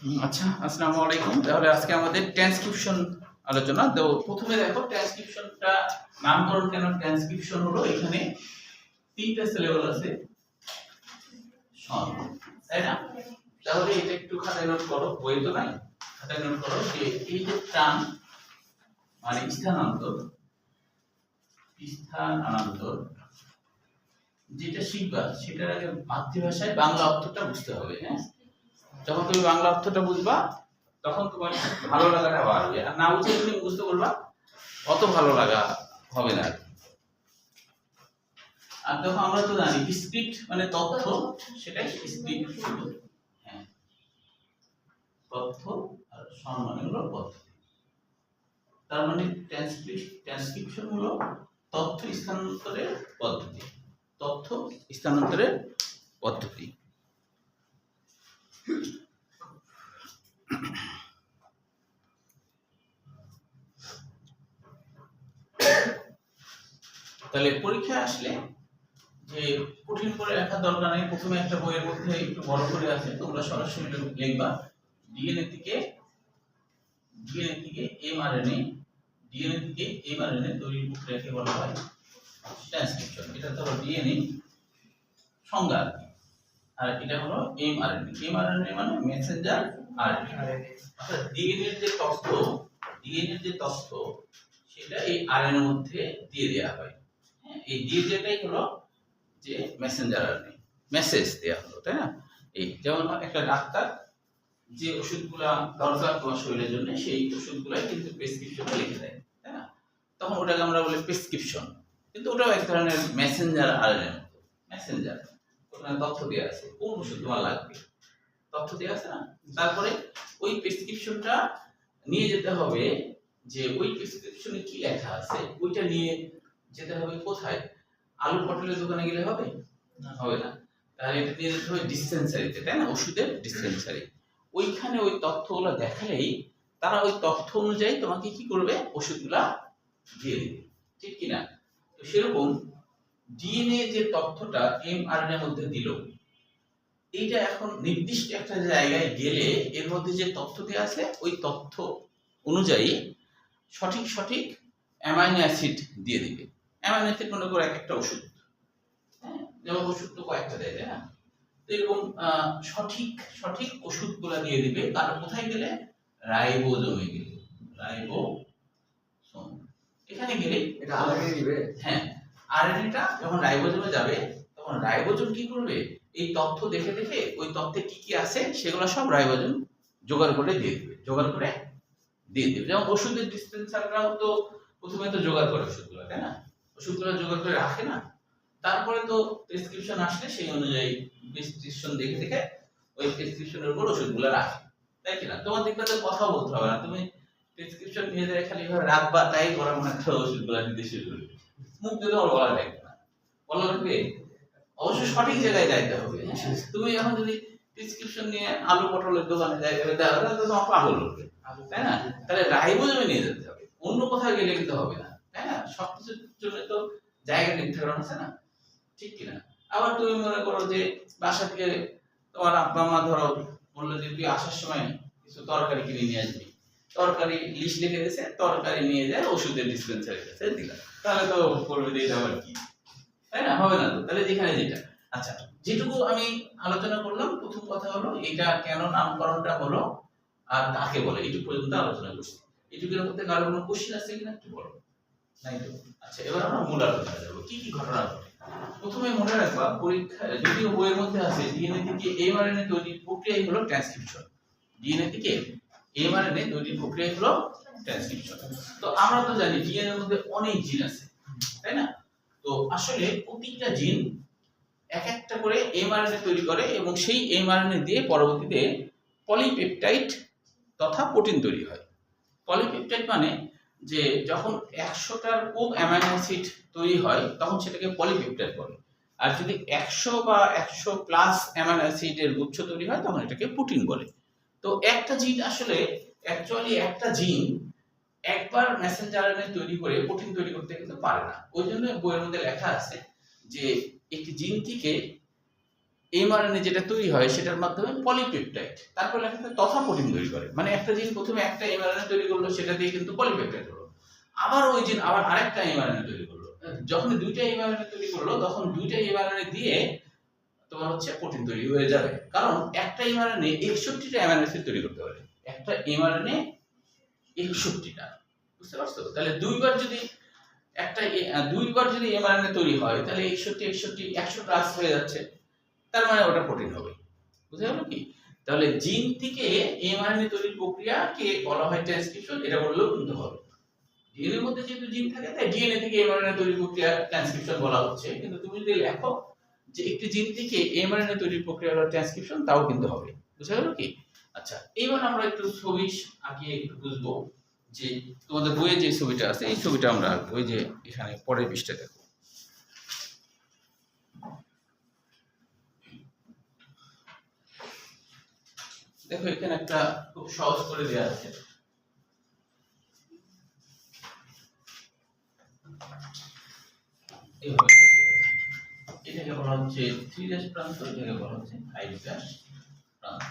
আচ্ছা আসসালামু আলাইকুম। তাহলে আজকে আমাদের ট্রান্সক্রিপশন আলোচনা। তো প্রথমে দেখো ট্রান্সক্রিপশনটা নামকরণ কেন ট্রান্সক্রিপশন হলো? এখানে তিনটা সিলেবল আছে। তাই না? তাহলে এটা একটু খাতায় নোট করো বই তো নাই। খাতায় নোট করো যে এই যে টান মানে স্থানান্তর স্থানান্তর, যেটা শিখবা, সেটার আগে মাতৃভাষায় বাংলা অর্থটা বুঝতে হবে হ্যাঁ? যখন তুমি বাংলা অর্থটা বুঝবা, তখন তোমার ভালো লাগাটা বাড়বে আর না বুঝে তুমি বুঝতে পারবা অত ভালো লাগা হবে না আর। দেখো, আমরা তো জানি স্ক্রিপ্ট মানে তথ্য, সেটাই স্ক্রিপ্ট হ্যাঁ। তথ্য আর সম্মান হলো পদ্ধতি তার মানে ট্রান্সক্রিপশন হলো তথ্য স্থানান্তরের পদ্ধতি। তথ্য স্থানান্তরের পদ্ধতি। তাহলে পরীক্ষা আসলে যে কঠিন করে লেখার দরকার নেই, প্রথমে একটা বইয়ের মধ্যে একটু বড় করে আছে, তোমরা সরাসরি লিখবা। ডিএনএ থেকে ডিএনএ থেকে এমআরএনএ ডিএনএ থেকে এমআরএনএ তৈরির প্রক্রিয়াকে বলা হয়। ট্রান্সক্রিপশন এটা তো ডিএনএ সংজ্ঞা। আর এটা হলো এমআরএনএ এমআরএনএ মানে মেসেঞ্জার আরএনএ অর্থাৎ ডিএনএ এর যে তথ্য ডিএনএ এর যে তথ্য সেটা এই আরএনএ এর মধ্যে দিয়ে দেওয়া হয়। হ্যাঁ এই দেওয়াটাই হলো যে মেসেঞ্জার আরএনএ মেসেজ দেওয়া হলো, তাই না? এই যেমন একটা ডাক্তার যে ওষুধগুলা দরকার তোমার শরীরের জন্য, সেই ওষুধগুলাই কিন্তু প্রেসক্রিপশনে লিখে দেয়, তাই না? তখন ওটাকে আমরা বলি প্রেসক্রিপশন কিন্তু ওটাও এক ধরনের মেসেঞ্জার আরএনএ মেসেঞ্জার তথ্য দেওয়া আছে কোন ওষুধ তোমার লাগবে? তথ্য দেওয়া আছে না? তারপরে ওই প্রেসক্রিপশনটা নিয়ে যেতে হবে যে ওই প্রেসক্রিপশনে কি লেখা আছে ওইটা নিয়ে যেতে হবে কোথায়? আলু পটলের দোকানে গেলে হবে? হবে না। তাহলে এটা নিয়ে যেতে হবে ডিসপেন্সারিতে তাই না? ওষুধের ডিসপেন্সারি ওইখানে ওই তথ্যগুলো দেখালেই তারা ওই তথ্য অনুযায়ী তোমাকে কি করবে? ওষুধগুলা দিয়ে দেবে। ঠিক কি না তো সেরকম ডিএনএ যে তথ্যটা এমআরএনএ এর মধ্যে দিল এইটা এখন নির্দিষ্ট একটা জায়গায় গেলে এর মধ্যে যে তথ্য দেওয়া আছে ওই তথ্য অনুযায়ী সঠিক সঠিক অ্যামাইনো অ্যাসিড দিয়ে দিবে। অ্যামাইনো অ্যাসিড মনে করো এক একটা ওষুধ হ্যাঁ? যেমন ওষুধ তো কয়েকটা দেয় না? তো এরকম সঠিক সঠিক ওষুধগুলো দিয়ে দিবে কারণ কোথায় গেলে? রাইবোজোমে গেলে। রাইবোসোম এখানে গেলে এটা আলাদা দিবে? হ্যাঁ। আরএনএটা যখন রাইবোজোমে যাবে, তখন রাইবোজোম কি করবে? এই তথ্য দেখে দেখে ওই তথ্যে কি কি আছে, সেগুলো সব রাইবোজোম জোগাড় করে দিয়ে দেবে, জোগাড় করে দিয়ে দেবে। যেমন ওষুধের ডিসপেন্সাররাও তো প্রথমে তো জোগাড় করে ওষুধগুলো, তাই না? ওষুধগুলো জোগাড় করে রাখে না। তারপরে তো প্রেসক্রিপশন আসলে সেই অনুযায়ী প্রেসক্রিপশন দেখে দেখে ওই প্রেসক্রিপশনের উপর ওষুধগুলো রাখে। তাই কি না? তোমার দেখবে তো কথা বলতে হবে না। তুমি প্রেসক্রিপশন নিয়ে যায় খালি রাখবা, তাই করা মনে ওষুধগুলো দিতে শুরু করবে। মুখ দিয়ে তোমার বলা লাগবে না। বলা লাগবে অবশ্যই সঠিক জায়গায় যাইতে হবে? তুমি এখন যদি প্রেসক্রিপশন নিয়ে আলু পটলের দোকানে যাই, তাহলে তাহলে তোমার পাগল হবে তাই না? তাহলে রাইবোজমে নিয়ে যেতে হবে। অন্য কোথাও গেলে কিন্তু হবে না। তাই না? সবকিছুর জন্য তো জায়গা নির্ধারণ আছে না? ঠিক কিনা? আবার তুমি মনে করো যে বাসা থেকে তোমার আব্বা মা ধরো, বলল যে তুই আসার সময় কিছু তরকারি কিনে নিয়ে আসবি। তরকারি লিস্ট লিখে দিয়েছে, তরকারি নিয়ে যায়, ওষুধের ডিসপেন্সারির কাছে দিলাম। তাহলে তো করবে দিয়ে আবার কি? তাই না? হবে না তো? তাহলে যেখানে যেটা। আচ্ছা যেটুকু আমি আলোচনা করলাম, প্রথম কথা হলো এটা কেন নামকরণটা হলো আর কাকে বলে? এইটুকু পর্যন্ত আলোচনা করছি। এইটুকুর মধ্যে কারও কোনো কোশ্চেন আছে কিনা একটু বলো। নাই তো? আচ্ছা এবার আমরা মূল আলোচনা যাব কি কি ঘটনা ঘটে? প্রথমে মনে রাখবা, পরীক্ষা, যদিও বইয়ের মধ্যে আছে ডিএনএ থেকে এমআরএনএ তৈরির প্রক্রিয়াই হলো ট্রান্সক্রিপশন ডিএনএ থেকে এমআরএনএ তৈরির প্রক্রিয়াই হলো ট্রান্সক্রিপশন তো আমরা তো জানি ডিএনএ এর মধ্যে অনেক জিন আছে, তাই না? তো আসলে প্রতিটা জিন এক একটা করে এমআরএনএ তৈরি করে এবং সেই এমআরএনএ দিয়ে পরবর্তীতে পলিপেপটাইড তথা প্রোটিন তৈরি হয়। পলিপেপটাইড মানে যে যখন একশোটার কম অ্যামাইনো অ্যাসিড তৈরি হয়, তখন সেটাকে পলিপেপটাইড বলে। আর যদি একশো বা একশো প্লাস অ্যামাইনো অ্যাসিডের গুচ্ছ তৈরি হয়, তখন এটাকে প্রোটিন বলে। তো একটা জিন আসলে অ্যাকচুয়ালি একটা জিন একবার মেসেঞ্জার তৈরি করে প্রোটিন তৈরি করতে কিন্তু পারে না। ওই জন্য বইয়ের মধ্যে লেখা আছে যে, একটি জিন থেকে এমআরএনএ যেটা তৈরি হয়, সেটার মাধ্যমে পলিপেপটাইড তারপর লেখা থাকে তথা প্রোটিন তৈরি করে। মানে একটা জিন প্রথমে একটা এমআরএনএ তৈরি করল, সেটা দিয়ে কিন্তু পলিপেপটাইড হলো। আবার ওই জিন আবার আরেকটা এমআরএনএ তৈরি করল। যখন দুইটা এমআরএনএ তৈরি করল, তখন দুইটা এমআরএনএ দিয়ে তোমার হচ্ছে প্রোটিন তৈরি হয়ে যাবে। কারণ একটা এমআরএনএ একষট্টিটা অ্যাসিড তৈরি করতে পারে। একটা এমআরএনএ একষট্টিটা, বুঝতে পারছ? তাহলে দুইবার যদি একটা দুইবার যদি এমআরএনএ তৈরি হয়, তাহলে একষট্টি একষট্টি, একশো প্লাস হয়ে যাচ্ছে, তার মানে ওটা প্রোটিন হবে। বুঝতে গেল কি? তাহলে জিন থেকে এমআরএনএ তৈরির বলা হয় ট্রান্সক্রিপশন এটা বললেও কিন্তু হবে। মধ্যে যেহেতু জিন থাকে, তাই ডিএনএ থেকে এমআরএনএ তৈরির প্রক্রিয়া ট্রান্সক্রিপশন বলা হচ্ছে। কিন্তু তুমি যদি লেখো যে একটি জিন থেকে এমআরএনএ তৈরির প্রক্রিয়া হলো ট্রান্সক্রিপশন তাও কিন্তু হবে। বুঝা গেল কি? আচ্ছা এইবার আমরা একটু ছবি আঁকিয়ে একটু বুঝব যে তোমাদের বইয়ে যে ছবিটা আছে, এই ছবিটা আমরা আঁকবো যে এখানে পরের পৃষ্ঠা দেখো। দেখো, এখানে একটা খুব সহজ করে দেওয়া আছে। করে দেওয়া আছে। এটাকে বলা হচ্ছে থ্রি ড্যাশ প্রান্ত, এটাকে বলা হচ্ছে ফাইভ ড্যাশ প্রান্ত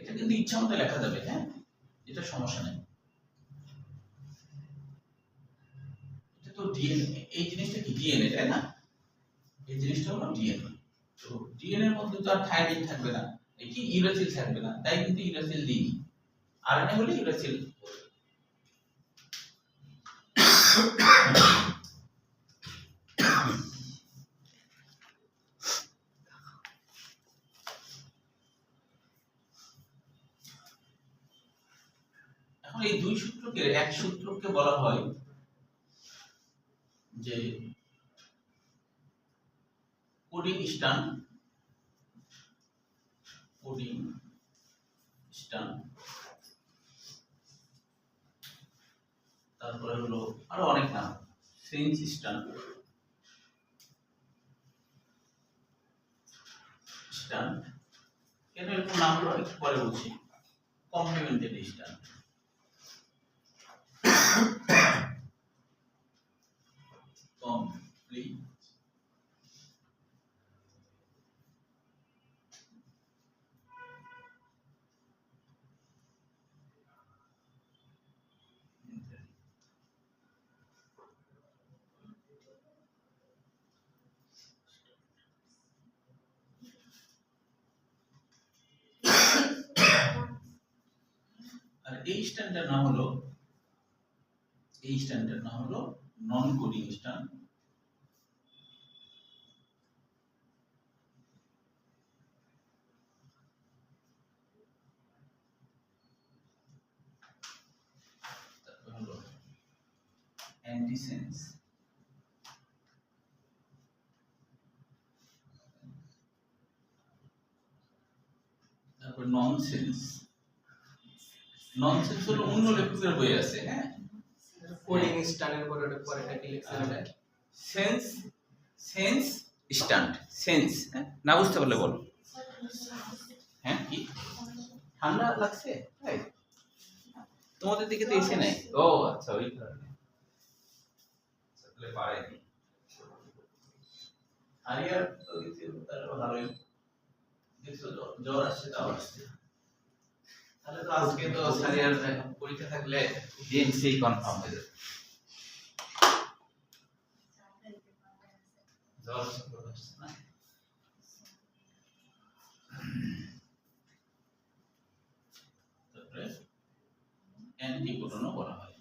এটা কিন্তু ইচ্ছা মতো লেখা যাবে হ্যাঁ? এটা সমস্যা নেই। তো ডিএনএ এই জিনিসটা কি ডিএনএ তাই না? এই জিনিসটা হলো ডিএনএ তো ডিএনএ এর মধ্যে তো আর থাকবে না। কি? ইউরাসিল থাকবে না। তাই কিন্তু ইউরাসিল দিই আরএনএ হলে ইউরাসিল এখন এই দুই সূত্রকে এক সূত্রকে বলা হয় যে কোডিং স্টান কোডিং স্টান তারপরে হলো আরও অনেক নাম সেন্স স্টান স্টান কেন এরকম নাম একটু পরে বলছি। কমপ্লিমেন্টারি স্টান আর এই স্ট্যান্ডার নাম হলো এই স্ট্যান্ডার নাম হলো নন কোডিং স্ট্যান্ড অ্যান্টিসেন্স তারপর ননসেন্স ননসেন্স হলো অন্য লেখকের বই আছে হ্যাঁ? কোডিং স্টানের পরে ওটা পরে একটা কি লিখছে ওটা? সেন্স সেন্স স্ট্যান্ড সেন্স না বুঝতে পারলে বলো। হ্যাঁ কি? ঠান্ডা লাগছে? তোমাদের দিকে তো এসে নাই। ও আচ্ছা ওই কারণে। তাহলে পারেনি হারিয়ার তো কিছু তার ভালোই। দেখছ জ্বর আসছে তাও আসছে তাহলে তো আজকে তো সারিয়ার পরীক্ষা। থাকলে ডিএমসি কনফার্ম হয়ে যাবে। বলা হয়।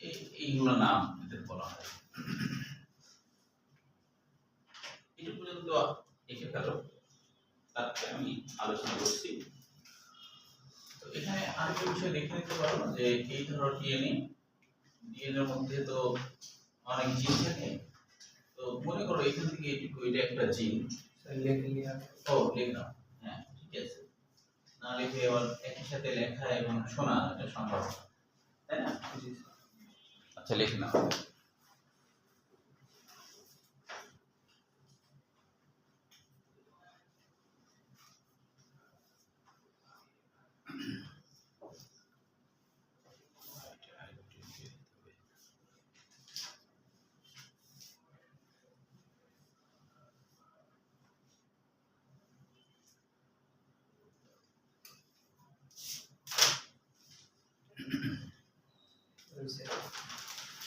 এই এইগুলো নাম এদের বলা হয় এটা পর্যন্ত এঁকে ফেলো তারপরে আমি আলোচনা করছি। তো এখানে আরেকটা বিষয় দেখে নিতে পারো যে এই ধরো ডিএনএ ডিএনএর মধ্যে তো অনেক জিন থাকে। তো মনে করো এখান থেকে এইটুকু এটা একটা জিন স্যার লিখে লিয়া ও লিখ নাও। হ্যাঁ ঠিক আছে। না লিখে আবার একই সাথে লেখা এবং শোনা এটা সম্ভব তাই না? আচ্ছা লিখে হয়েছে।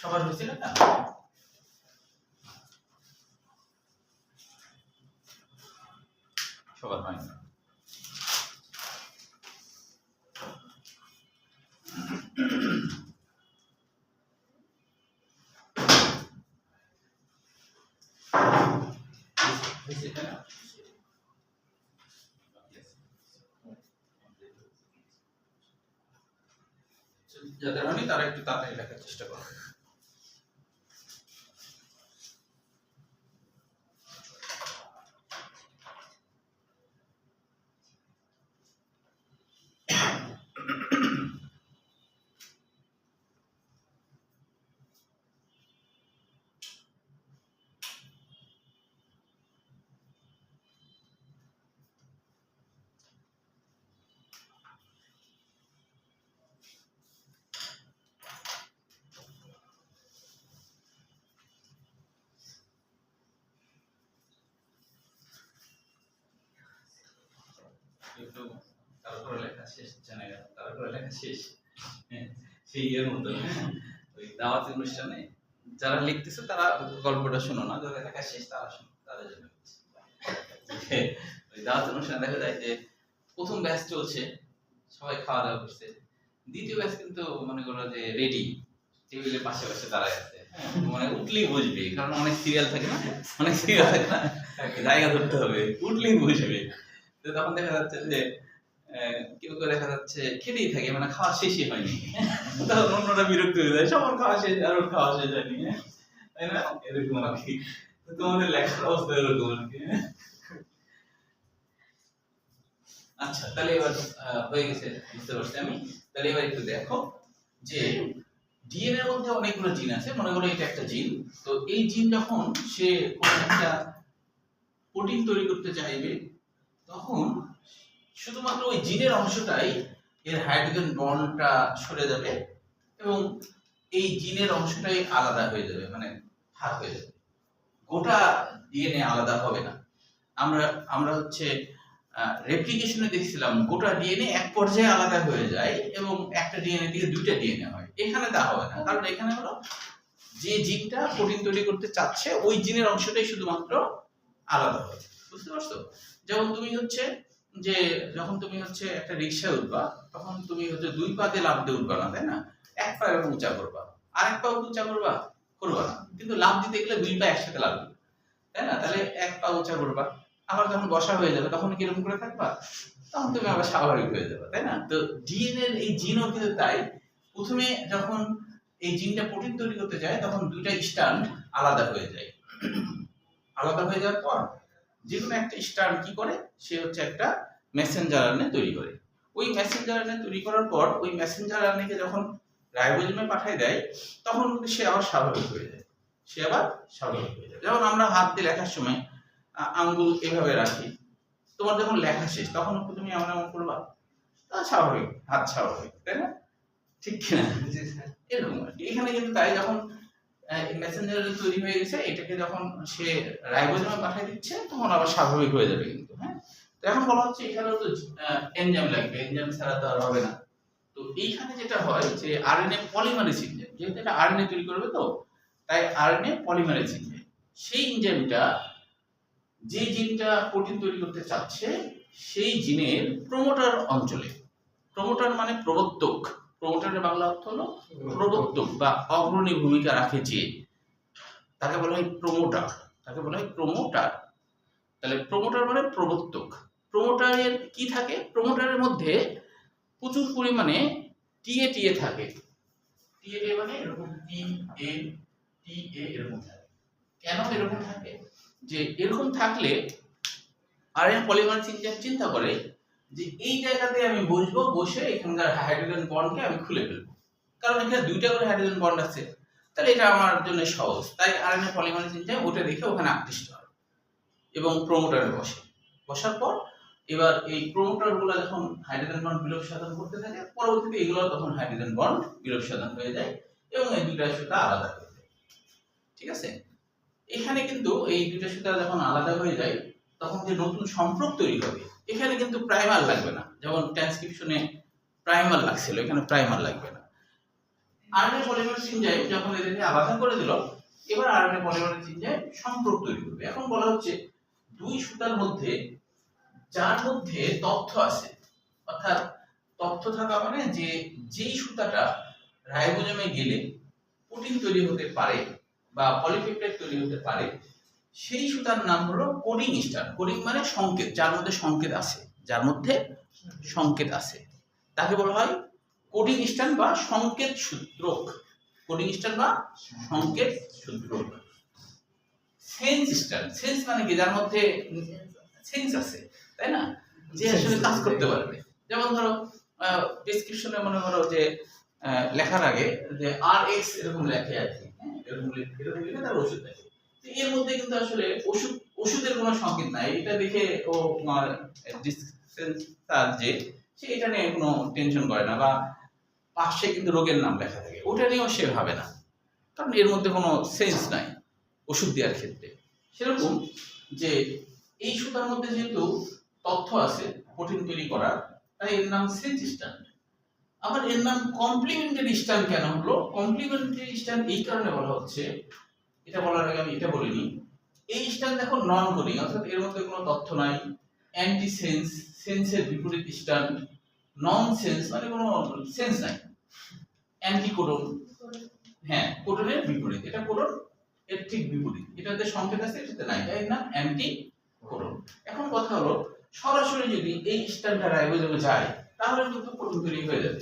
সবার হয়েছিল না সবার হয়নি হয়েছে? যাদের হয়নি তারা একটু তাড়াতাড়ি লেখার চেষ্টা করো। লেখা শেষ জানা গেল লেখা শেষ। হ্যাঁ, সেই ইয়ের মতো হ্যাঁ, ওই অনুষ্ঠানে যারা লিখতেছে তারা গল্পটা শোনো না যারা লেখা শেষ তারা শোনো তাদের জন্য ওই দাওয়াতি অনুষ্ঠানে দেখা যায় যে প্রথম ব্যাচ চলছে সবাই খাওয়া দাওয়া করছে। দ্বিতীয় ব্যাচ কিন্তু মনে করো যে রেডি টেবিলের পাশে পাশে দাঁড়ায় আছে। হ্যাঁ, মানে উঠলেই বসবে কারণ অনেক সিরিয়াল থাকে না অনেক সিরিয়াল থাকে না জায়গা ধরতে হবে উঠলেই বসবে। তো তখন দেখা যাচ্ছে যে কেউ কেউ দেখা যাচ্ছে খেতেই থাকে মানে খাওয়া শেষই হয়নি। তখন বিরক্ত হয়ে যায়, সবার খাওয়া শেষ, আর ওর খাওয়া শেষ হয়নি। হ্যাঁ? তাই না? এরকম আর কি। তোমাদের লেখার অবস্থা এরকম আর কি? আচ্ছা তাহলে এবার হয়ে গেছে, বুঝতে পারছি আমি। তাহলে এবার একটু দেখো যে, ডিএনএ এর মধ্যে অনেকগুলো জিন আছে, মনে করো এটা একটা জিন। তো এই জিন যখন সে একটা প্রোটিন তৈরি করতে চাইবে তখন শুধুমাত্র ওই জিনের অংশটাই এর হাইড্রোজেন বন্ডটা সরে যাবে এবং এই জিনের অংশটাই আলাদা হয়ে যাবে মানে ভাগ হয়ে যাবে। গোটা ডিএনএ আলাদা হবে না। আমরা আমরা হচ্ছে রেপ্লিকেশনে দেখছিলাম, গোটা ডিএনএ এক পর্যায়ে আলাদা হয়ে যায় এবং একটা ডিএনএ থেকে দুইটা ডিএনএ হয়। এখানে তা হবে না, কারণ এখানে হলো যে জিনটা প্রোটিন তৈরি করতে চাচ্ছে, ওই জিনের অংশটাই শুধুমাত্র আলাদা হবে। বুঝতে পারছ? যেমন তুমি হচ্ছে যে যখন তুমি হচ্ছে একটা রিক্সায় উঠবা, তখন তুমি হচ্ছে দুই পা দিয়ে লাভ দিয়ে উঠবা না, তাই না? এক পা এরকম উঁচা করবা। আর এক পা উঁচা করবা করবা না। কিন্তু লাভ দিতে গেলে দুই পা একসাথে লাভ দিবে, তাই না? তাহলে এক পা উঁচা করবা। আবার যখন বসা হয়ে যাবে, তখন কীরকম করে থাকবা? তখন তুমি আবার স্বাভাবিক হয়ে যাবে, তাই না? তো ডিএনএ এই জিনও কিন্তু তাই। প্রথমে যখন এই জিনটা প্রোটিন তৈরি করতে যায়, তখন দুইটা স্ট্যান্ড আলাদা হয়ে যায়। আলাদা হয়ে যাওয়ার পর যে কোনো একটা স্ট্যান্ড কি করে? সে হচ্ছে একটা মেসেঞ্জার আরএনএ তৈরি করে। ওই মেসেঞ্জার আরএনএ তৈরি করার পর ওই মেসেঞ্জার আরএনএ যখন রাইবোজোমে পাঠায় দেয় তখন কিন্তু সে আবার স্বাভাবিক হয়ে যায়। সে আবার স্বাভাবিক হয়ে যায়। যেমন আমরা হাত দিয়ে লেখার সময় আঙ্গুল এভাবে রাখি। তোমার যখন লেখা শেষ তখন তুমি এমন এমন করবা। তা স্বাভাবিক হাত স্বাভাবিক তাই না? ঠিক কিনা? এরকম আর কি। এখানে কিন্তু তাই যখন মেসেঞ্জার তৈরি হয়ে গেছে, এটাকে যখন সে রাইবোজোমে পাঠিয়ে দিচ্ছে, তখন আবার স্বাভাবিক হয়ে যাবে কিন্তু হ্যাঁ? তো এখন বলা হচ্ছে এখানেও তো এনজাইম লাগবে এনজাইম ছাড়া তো আর হবে না। তো এইখানে যেটা হয় যে আরএনএ পলিমারেজ এনজাইম যেহেতু এটা আরএনএ তৈরি করবে তো, তাই আরএনএ পলিমারেজ এনজাইম সেই এনজাইমটা যে জিনটা প্রোটিন তৈরি করতে চাচ্ছে, সেই জিনের প্রমোটার অঞ্চলে প্রমোটার মানে প্রবর্তক। প্রমোটারের বাংলা অর্থ হলো প্রবর্তক বা অগ্রণী ভূমিকা রাখে যে। তাকে বলা হয় প্রমোটার। তাকে বলা হয় প্রমোটার। তাহলে প্রমোটার মানে প্রবর্তক। প্রমোটারের কি থাকে? প্রমোটারের মধ্যে প্রচুর পরিমাণে T A T. T A T এরকম টি এ টি এ এরকম থাকে। কেন এরকম থাকে? যে এরকম থাকলে আর এন পলিমার চিন্তা করে যে এই জায়গাতে আমি বসবো, বসে এখানকার হাইড্রোজেন বন্ডকে আমি খুলে ফেলব। কারণ এখানে দুইটা করে হাইড্রোজেন বন্ড আছে। তাহলে এটা আমার জন্য সহজ। তাই আর এন পলিমার চিন্তা ওটা দেখে ওখানে আকৃষ্ট হয়। এবং প্রোমোটারে বসে। বসার পর এবার এই প্রোমোটারগুলো যখন হাইড্রোজেন বন্ড বিলোপ সাধন করতে থাকে, পরবর্তীতে এগুলো তখন হাইড্রোজেন বন্ড বিলোপ সাধন হয়ে যায় এবং এই দুইটা সুতা আলাদা হয়ে যায়। ঠিক আছে? এখানে কিন্তু এই দুইটা সুতা যখন আলাদা হয়ে যায়, তখন যে নতুন সম্পর্ক তৈরি হবে এখানে কিন্তু প্রাইমার লাগবে না। যেমন ট্রান্সক্রিপশনে প্রাইমার লাগছিল, এখানে প্রাইমার লাগবে না। আরএনএ পলিমার সিনজাইম যখন এদেরকে আলাদা করে দিল, এবার আরএনএ পলিমার সিনজাইম সম্পর্ক তৈরি করবে। এখন বলা হচ্ছে দুই সুতার মধ্যে যার মধ্যে তথ্য আছে, অর্থাৎ তথ্য থাকা মানে যে, যেই সুতাটা রাইবোজোমে গেলে প্রোটিন তৈরি হতে পারে বা পলিপেপটাইড তৈরি হতে পারে সেই সুতার নাম হলো কোডিং স্টার। কোডিং মানে সংকেত যার মধ্যে সংকেত আছে যার মধ্যে সংকেত আছে তাকে বলা হয় কোডিং স্টান বা সংকেত সূত্রক। কোডিং স্টান বা সংকেত সূত্রক। সেন্স স্টান সেন্স মানে কি? যার মধ্যে সেন্স আছে তাই না? যে আসলে কাজ করতে পারবে। যেমন ধরো ডেসক্রিপশনে মনে করো যে লেখার আগে যে আর এক্স এরকম লেখে আর কি হ্যাঁ, এরকম লিখে- এরকম লিখে তার ওষুধ তো এর মধ্যে কিন্তু আসলে ওষুধ, ওষুধের কোনো সংকেত নাই। এটা দেখে ও তার যে, সে এটা নিয়ে কোনো টেনশন করে না বা পাশে কিন্তু রোগের নাম লেখা থাকে। ওটা নিয়েও সে ভাবে না। কারণ এর মধ্যে কোনো সেন্স নাই ওষুধ দেওয়ার ক্ষেত্রে। সেরকম যে এই সুতার মধ্যে যেহেতু তথ্য আছে কঠিন তৈরি করার, তাই এর নাম সেন্স স্ট্যান্ড আবার এর নাম কমপ্লিমেন্টারি স্ট্যান্ড কেন হলো? কমপ্লিমেন্টারি স্ট্যান্ড এই কারণে বলা হচ্ছে এটা বলার আগে আমি এটা বলিনি এই স্ট্যান্ড দেখো নন কোডিং অর্থাৎ এর মধ্যে কোনো তথ্য নাই অ্যান্টি সেন্স সেন্সের বিপরীত স্ট্যান্ড নন সেন্স মানে কোনো সেন্স নাই। অ্যান্টি কোডন হ্যাঁ কোডনের বিপরীত, এটা কোডন এর ঠিক বিপরীত। এটাতে সংকেত আছে, এটাতে নাই, তাই না? অ্যান্টি কোডন এখন কথা হলো, সরাসরি যদি এই স্ট্যান্ডটা রাইবোজোমে যায়, তাহলে কিন্তু কোডন তৈরি হয়ে যাবে।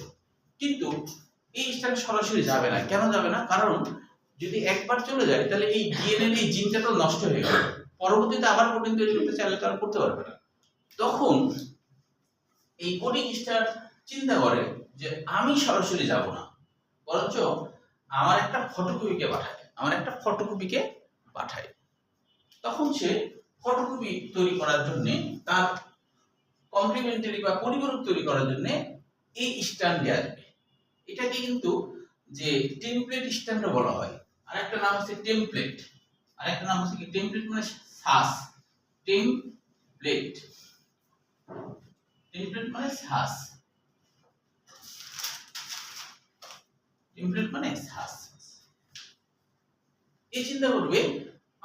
কিন্তু এই স্ট্যান্ড সরাসরি যাবে না। কেন যাবে না? কারণ যদি একবার চলে যায়, তাহলে এই ডিএনএ এই জিনটা তো নষ্ট হয়ে গেল। পরবর্তীতে আবার প্রোটিন তৈরি করতে চাইলে তো আর করতে পারবে না। তখন এই কোডিং স্টার চিন্তা করে যে, আমি সরাসরি যাব না। বরঞ্চ আমার একটা ফটোকপিকে পাঠায়, আমার একটা ফটোকপিকে পাঠায়। তখন সে ফটোকপি তৈরি করার জন্য, তার কমপ্লিমেন্টারি বা পরিপূরক তৈরি করার জন্য এই স্ট্যান্ডে আসবে। এটাকে কিন্তু যে টেমপ্লেট স্ট্যান্ড বলা হয় আর একটা নাম আছে টেমপ্লেট আর একটা নাম আছে কি? টেমপ্লেট মানে শ্বাস টেমপ্লেট টেমপ্লেট মানে শ্বাস টেমপ্লেট মানে শ্বাস এই চিন্তা করবে,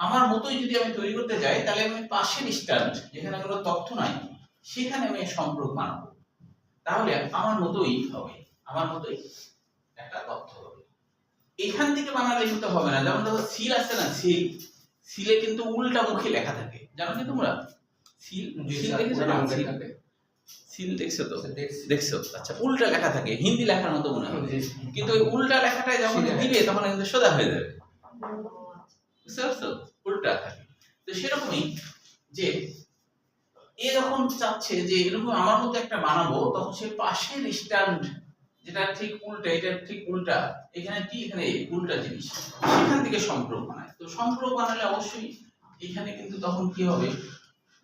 আমার মতোই যদি আমি তৈরি করতে যাই, তাহলে আমি পাশের স্ট্যান্ড যেখানে কোনো তথ্য নাই, সেখানে আমি সম্পর্ক বানাবো তাহলে আমার মতোই হবে। আমার মতোই একটা তথ্য হবে। এখান থেকে বানালে কিন্তু হবে না। যেমন দেখো সিল আছে না? সিল সিলে কিন্তু উল্টা মুখে লেখা থাকে। জানো কি তোমরা? সিল সিল দেখেছ না? সিল সিল দেখছ তো? দেখছ। আচ্ছা উল্টা লেখা থাকে। হিন্দি লেখার মতো মনে হয়। কিন্তু ওই উল্টা লেখাটাই যখন দিবে তখন কিন্তু সোজা হয়ে যাবে। বুঝতে পারছ? উল্টা থাকে। তো সেরকমই যে এ যখন চাচ্ছে যে এরকম আমার মতো একটা বানাবো তখন সে পাশের স্ট্যান্ড যেটা ঠিক উল্টা, এটা ঠিক উল্টা, এখানে কি, এখানে উল্টা জিনিস। সেখান থেকে সম্পর্ক বানায়। তো সম্পর্ক বানালে অবশ্যই এখানে কিন্তু তখন কি হবে?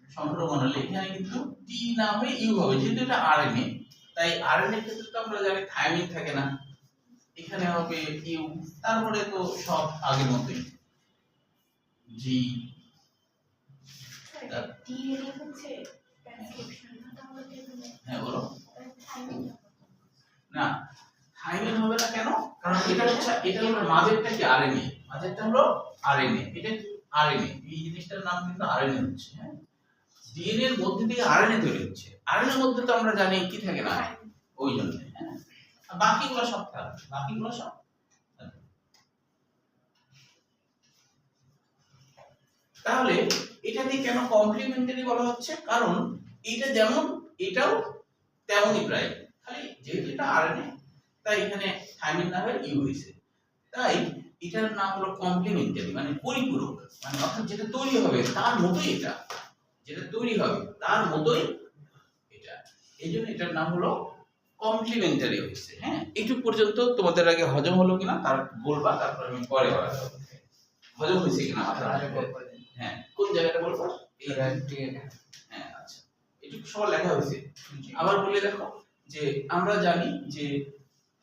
সম্পর্ক বানালে এখানে কিন্তু টি না হয়ে ইউ হবে। যেহেতু এটা আরএনএ তাই আরএনএ ক্ষেত্রে তো আমরা জানি থাইমিন থাকে না। এখানে হবে ইউ তারপরে তো সব আগের মতোই। জি ডিএনএ হচ্ছে ট্রান্সক্রিপশন না তাহলে এখানে হ্যাঁ বলো থাইমিন না থাইমিন হবে না কেন কারণ এটা হলো মাঝেরটা কি আরএনএ মাঝেরটা হলো আরএনএ এটা আরএনএ এই জিনিসটার নাম কিন্তু আরএনএ হচ্ছে হ্যাঁ? ডিএনএ এর মধ্যে থেকে আরএনএ তৈরি হচ্ছে। আরএনএ এর মধ্যে তো আমরা জানি কি থাকে না? ওই জন্য হ্যাঁ? বাকিগুলো সব থাকবে বাকিগুলো সব। তাহলে এটাকে কেন কমপ্লিমেন্টারি বলা হচ্ছে? কারণ এটা যেমন এটাও তেমনই প্রায়। খালি যে এটা আরএনএ তাই এখানে থাইমিন না হয়ে ইউ হয়েছে। তাই এটার নাম হলো কমপ্লিমেন্টারি মানে পরিপূরক। মানে অর্থাৎ যেটা তৈরি হবে তার মতোই এটা। যেটা তৈরি হবে তার মতোই এটা। এই জন্য এটার নাম হলো কমপ্লিমেন্টারি হয়েছে হ্যাঁ? এইটুক পর্যন্ত তোমাদের আগে হজম হলো কিনা তার বলবা তারপর আমি পরে হজম হয়েছে কিনা মাথার হ্যাঁ কোন জায়গাটা বলব? এই হ্যাঁ আচ্ছা। এটুকু সবার লেখা হয়েছে। আবার বলে দেখো যে আমরা জানি যে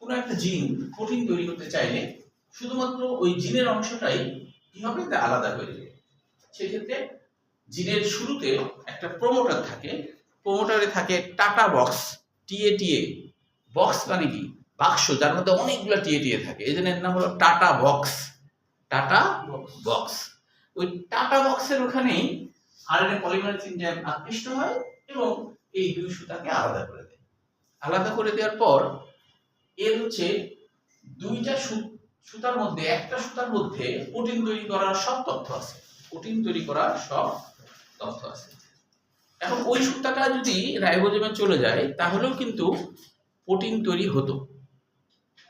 কোনো একটা জিন প্রোটিন তৈরি করতে চাইলে শুধুমাত্র ওই জিনের অংশটাই কি হবে? তা আলাদা হয়ে যাবে। সেক্ষেত্রে জিনের শুরুতে একটা প্রোমোটার থাকে। প্রোমোটারে থাকে TATA box TA TA box মানে কি? বাক্স যার মধ্যে অনেকগুলো টিএ টিএ থাকে। এই জন্য এর নাম হলো টাটা বক্স। TATA box. ওই টাটা বক্সের ওখানেই আরএনএ পলিমারেজ এনজাইম আকৃষ্ট হয় এবং এই দুই সুতাকে আলাদা করে দেয়। আলাদা করে দেওয়ার পর এর হচ্ছে দুইটা সুতার মধ্যে, একটা সুতার মধ্যে প্রোটিন তৈরি করার সব তথ্য আছে। প্রোটিন তৈরি করার সব তথ্য আছে। এখন ওই সুতাটা যদি রাইবোজোমে চলে যায়, তাহলেও কিন্তু প্রোটিন তৈরি হতো।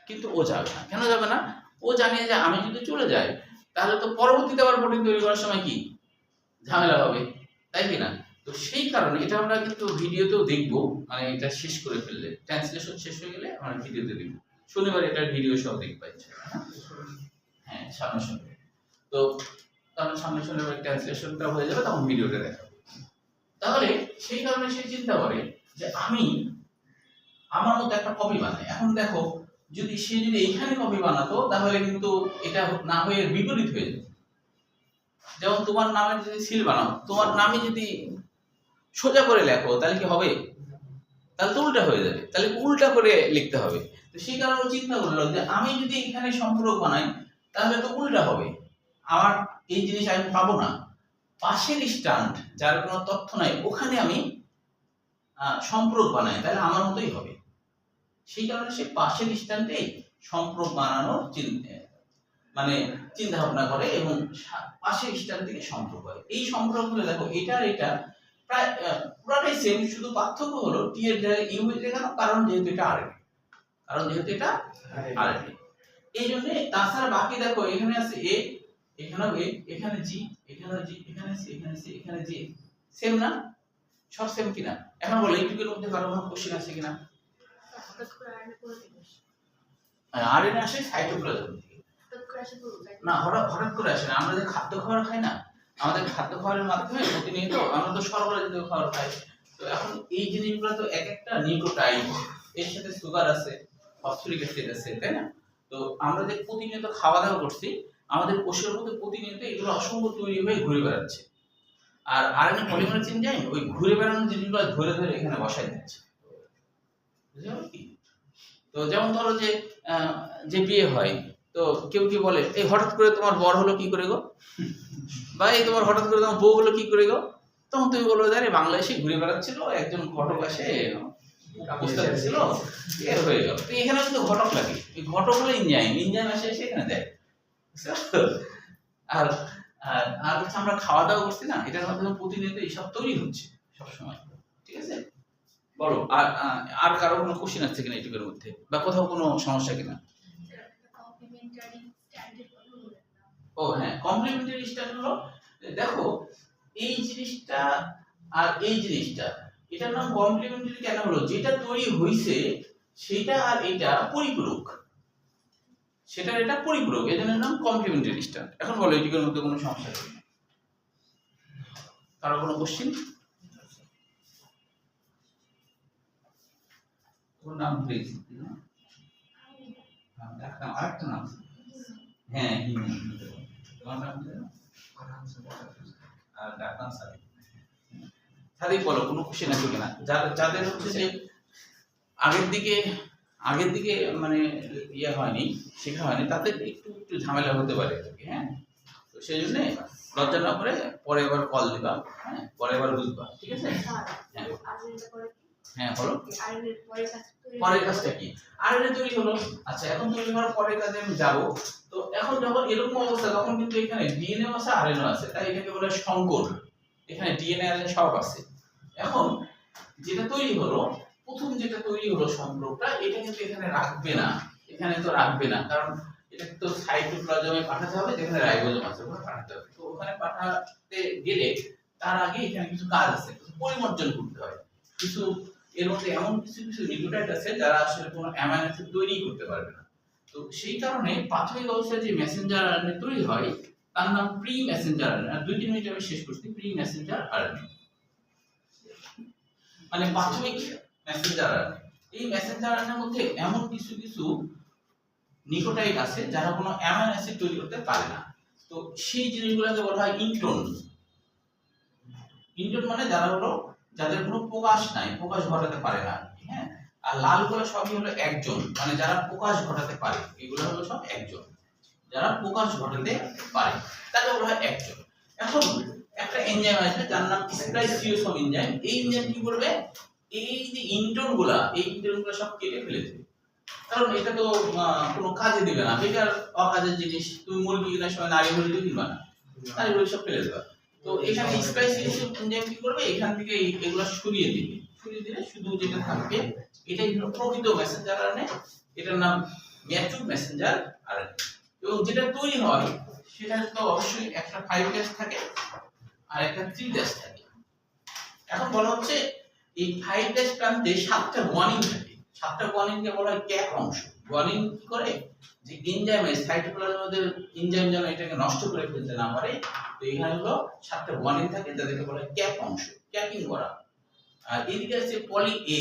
কিন্তু ও যাবে না। কেন যাবে না? ও জানে যে আমি যদি চলে যাই, তাহলে তো পরবর্তীতে আবার প্রোটিন তৈরি করার সময় কি? ঝামেলা হবে। তাই কি না? তো সেই কারণে এটা আমরা কিন্তু ভিডিওতেও দেখব। মানে এটা শেষ করে ফেললে। ট্রান্সলেশন শেষ হয়ে গেলে আমরা ভিডিওতে দেখব। শনিবার এটার ভিডিও সব পাচ্ছি হ্যাঁ? সামনে সঙ্গে তো তখন সামনে শনিবার ট্রান্সলেশনটা হয়ে যাবে, তখন ভিডিওটা দেখাবো। তাহলে সেই কারণে সে চিন্তা করে যে আমি, আমার মতো একটা কপি বানাই। এখন দেখো, যদি সে যদি এইখানে কপি বানাতো, তাহলে কিন্তু এটা না হয়ে বিপরীত হয়ে যেত। যেমন তোমার নামে যদি সিল বানাও, তোমার নামে যদি সোজা করে লেখো, তাহলে কি হবে? তাহলে তো উল্টা হয়ে যাবে। তাহলে উল্টা করে লিখতে হবে। তো সেই কারণে চিন্তা করল যে আমি যদি এখানে সম্পূরক বানাই, তাহলে তো উল্টা হবে। আমার এই জিনিস আমি পাবো না। পাশের স্ট্যান্ড, যার কোনো তথ্য নাই, ওখানে আমি সম্পূরক বানাই, তাহলে আমার মতোই হবে। সেই কারণে সে পাশের স্ট্যান্ডে সম্পূরক বানানোর মানে চিন্তা ভাবনা করে এবং পাশের স্ট্যান্ড থেকে সম্পর্ক করে। এই সম্পর্কগুলো দেখো, এটা এটা প্রায় আহ, পুরাটাই সেম শুধু পার্থক্য হলো টি এর জায়গায় ইউ কেন কারণ যেহেতু এটা আরএনএ কারণ যেহেতু এটা আরএনএ এই জন্য তাছাড়া বাকি দেখো এখানে আছে এ এখানেও এ এখানে জি এখানেও জি এখানে সি এখানে সি এখানে জি সেম না? সব সেম কিনা? এখন বলো এইটুকুর মধ্যে কারও কোনো কোশ্চেন আছে কিনা? করে দিবস আরএনএ আসে সাইটোপ্লাজম থেকে। না হঠাৎ হঠাৎ করে আসে না। আমরা যে খাদ্য খাবার খাই না আমাদের খাদ্য খাবারের মাধ্যমে প্রতিনিয়ত আমরা তো সরবরাহ জাতীয় খাবার খাই। তো এখন এই জিনিসগুলো তো এক একটা নিউক্লিওটাইড এর সাথে সুগার আছে, ফসফরিক অ্যাসিড আছে, তাই না? তো আমরা যে প্রতিনিয়ত খাওয়া দাওয়া করছি, আমাদের কোষের মধ্যে প্রতিনিয়ত এগুলো অসংখ্য তৈরি হয়ে ঘুরে বেড়াচ্ছে। আর আরএনএ পলিমারেজ এনজাইম ওই ঘুরে বেড়ানো জিনিসগুলো ধরে ধরে এখানে বসাই দিচ্ছে। তো যেমন ধরো যে যে বিয়ে হয় তো কেউ কি বলে, এই হঠাৎ করে তোমার বর হলো কি করে গো? বা, এই তোমার হঠাৎ করে তোমার বউ হলো কি করে গো? তখন তুমি বলবে, আরে বাংলাদেশে ঘুরে বেড়াচ্ছিল, একজন ঘটক আসে দেয়। আর আর আর হচ্ছে আমরা খাওয়া দাওয়া করছি না, এটার হচ্ছে সবসময়, ঠিক আছে? বলো, আর- আর কারও কোনো কোশ্চেন আছে কিনা এইটুকুর মধ্যে? বা কোথাও কোনো সমস্যা কিনা কমপ্লিমেন্টারি স্ট্যান্ডের কথা বলে ও হ্যাঁ কমপ্লিমেন্টারি স্ট্যান্ড হলো, দেখো, এই জিনিসটা আর এই জিনিসটা, এটার নাম কমপ্লিমেন্টারি কেন হলো? যেটা তৈরি হইছে, সেটা আর এটা পরিপূরক। সেটার এটা পরিপূরক এই নাম কমপ্লিমেন্টারি স্ট্যান্ড এখন বলো এইটুকুর মধ্যে কোনো সমস্যা নেই? কারও কোনো কোশ্চেন নাম প্লিজ আরেকটা নাম। হ্যাঁ বলো কোনো কোশ্চেন আছে কিনা? যাদের যাদের হচ্ছে যে আগের দিকে আগের দিকে মানে ইয়ে হয়নি শেখা হয়নি তাদের একটু একটু ঝামেলা হতে পারে হ্যাঁ? তো সেই জন্য লজ্জা না করে পরে আবার কল দিবা হ্যাঁ? পরে আবার বুঝবা ঠিক আছে? হ্যাঁ। হ্যাঁ বলো। পরের কাজটা কি? আর এটা তৈরি হলো। আচ্ছা এখন তৈরি হওয়ার পরের কাজে আমি যাব। তো এখন যখন এরকম অবস্থা তখন কিন্তু এখানে ডিএনএ আছে আরএনএ আছে। তাই এটাকে বলে সংকর এখানে ডিএনএ আরএনএ সব আছে। এখন যেটা তৈরি হলো প্রথম যেটা তৈরি হলো সম্পর্কটা এটা কিন্তু এখানে রাখবে না। এখানে তো রাখবে না। কারণ এটা তো সাইটোপ্লাজমে পাঠাতে হবে যেখানে রাইবোজোম আছে ওখানে পাঠাতে হবে। তো ওখানে পাঠাতে গেলে তার আগে এখানে কিছু কাজ আছে পরিমার্জন করতে হয়। কিছু এর মধ্যে এমন কিছু কিছু নিউক্লিওটাইড আছে যারা আসলে কোনো অ্যামাইনো অ্যাসিড তৈরি করতে পারবে না। তো সেই কারণে প্রাথমিক অবস্থায় যে মেসেঞ্জার আরএনএ তৈরি হয়, তার নাম প্রি মেসেঞ্জার আরএনএ আর দুই তিন মিনিট আমি শেষ করছি প্রি মেসেঞ্জার আরএনএ মানে প্রাথমিক মেসেঞ্জার আরএনএ এই মেসেঞ্জার আরএনএর মধ্যে এমন কিছু কিছু নিকোটাইড আছে যারা কোনো অ্যামাইনো অ্যাসিড তৈরি করতে পারে না। তো সেই জিনিসগুলোকে বলা হয় ইন্ট্রন ইন্ট্রন মানে যারা হলো যাদের কোনো প্রকাশ নাই, প্রকাশ ঘটাতে পারে না হ্যাঁ? আর লাল লালগুলো সবই হলো একজন মানে যারা প্রকাশ ঘটাতে পারে, এগুলো হলো সব একজন, যারা প্রকাশ ঘটাতে পারে বলা হয় একজন। এখন একটা এনজাইম আছে যার নাম স্প্লাইসিওসম এনজাইম এই এনজাইম কি করবে এই যে ইন্ট্রনগুলা, এই ইন্ট্রনগুলা সব কেটে ফেলে দেবে কারণ এটা তো কোনো কাজে দিবে না, বেকার অকাজের জিনিস, তুমি মুরগি কেনার সময় নারী মুরগি কিনবা না। নারী মুরগি সব ফেলে দেবা। তো এখানে স্প্লাইসিওসম এনজাইম কি করবে? এখান থেকে এগুলো সরিয়ে দিবে। সরিয়ে দিলে শুধু যেটা থাকবে, এটাই হলো প্রকৃত মেসেঞ্জার আরএনএ এটার নাম ম্যাচুর মেসেঞ্জার আরএনএ এবং যেটা তৈরি হয়, সেটা তো অবশ্যই একটা ফাইভ ডেজ থাকে আর একটা থ্রি ডেজ থাকে। এখন বলা হচ্ছে, এই ফাইভ ডেজ প্রান্তে সাতটা ওয়ার্নিং থাকে। সাতটা ওয়ানিংকে বলা হয় ক্যাপ অংশ। ওয়ানিং কি করে যে এনজাইমে সাইটোপ্লাজমের মধ্যে এনজাইম যেন এটাকে নষ্ট করে ফেলতে না পারে, তো এখানে হলো সাতটা ওয়ানিং থাকে যাদেরকে বলা ক্যাপ অংশ ক্যাপিং করা। আর এদিকে আছে পলি এ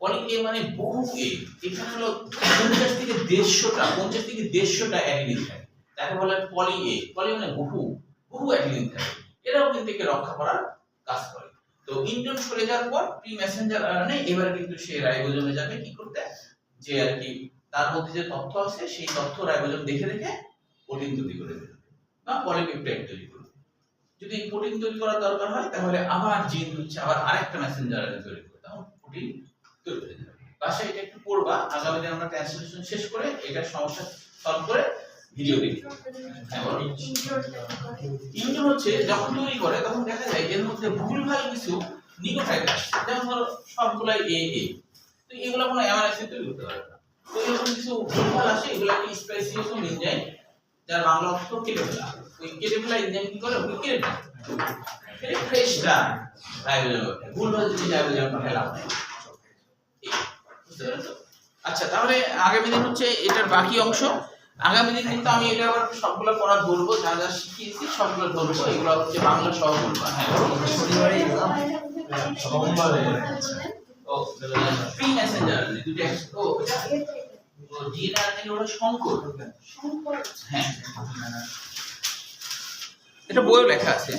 পলি এ মানে বহু এ এখানে হলো পঞ্চাশ থেকে দেড়শোটা, পঞ্চাশ থেকে দেড়শোটা অ্যাডিনিন থাকে, তাকে বলে পলি এ পলি মানে বহু বহু অ্যাডিনিন থাকে, এরাও কিন্তু একে রক্ষা করার কাজ করে। তো ইন্টন সরে যাওয়ার পর প্রি মেসেঞ্জার আরএনএ এবারে কিন্তু সে রাইবোজোমে যাবে, কি করতে? যে আর কি তার মধ্যে যে তথ্য আছে, সেই তথ্য রাইবোজোম দেখে দেখে প্রোটিন তৈরি করে দেবে। বা পলিপেপটাইড তৈরি করবে যদি প্রোটিন তৈরি করার দরকার হয়, তাহলে আবার জিন হচ্ছে, আবার আরেকটা মেসেঞ্জার তৈরি করতে তখন প্রোটিন তৈরি হয়ে যাবে বাসায় এটা একটু পড়বা আগামী দিন আমরা ট্রান্সলেশন শেষ করে এটা সমস্যা সলভ করে ভিডিও দেখি বলো হচ্ছে, যখন তৈরি করে, তখন দেখা যায় এর মধ্যে ভুলভাল কিছু নিকোটাইড আসছে। যেমন ধরো, সবগুলাই এ এ তো এগুলো কোনো অ্যাসিড তৈরি করতে পারে না কিছু ভুলভাল আসে এগুলোকে স্পেসিয়েশন এনজাইম যার বাংলা অর্থ কেটে ফেলা ওই কেটে ফেলা এনজাইম কি করে ওই কেটে ফেলে ফ্রেশটা যদি পেরেছ আচ্ছা তাহলে আগামী দিন হচ্ছে এটার বাকি অংশ। আগামী দিন কিন্তু আমি এটা আবার সবগুলো পড়া বলব যা যা শিখিয়েছি সবগুলো বলব এগুলো হচ্ছে বাংলা সহ হ্যাঁ। ফ্রি মেসেঞ্জার দুটো ও ডিএনআর থেকে ওরা শঙ্কর হ্যাঁ এটা বইও লেখা আছে।